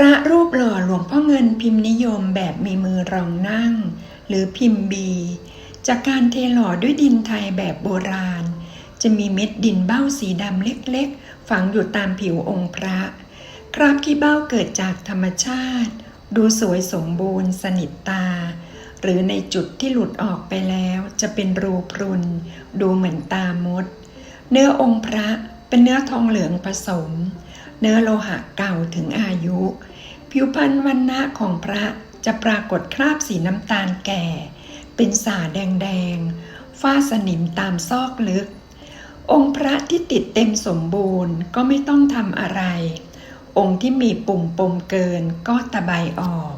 ระรูปหล่อหลวงพ่อเงินพิมพ์นิยมแบบมีมือรองนั่ง หรือพิมพ์บี จากการเทหล่อด้วยดินไทยแบบโบราณ จะมีเม็ดดินเบ้าสีดำเล็กๆ ฝังอยู่ตามผิวองค์พระ คราบขี้เบ้าเกิดจากธรรมชาติ ดูสวยสมบูรณ์สนิทตา หรือในจุดที่หลุดออกไปแล้วจะเป็นรูพรุน ดูเหมือนตามด เนื้อองค์พระเป็นเนื้อทองเหลืองผสม เนื้อโลหะเก่าถึงอายุ ผิวพรรณวันณะของพระจะปรากฏคราบสีน้ำตาลแก่ เป็นสาแดงๆฝ้าสนิมตามซอกลึก องค์พระที่ติดเต็มสมบูรณ์ก็ไม่ต้องทำอะไร องค์ที่มีปุ่มปมเกินก็ตะไบออก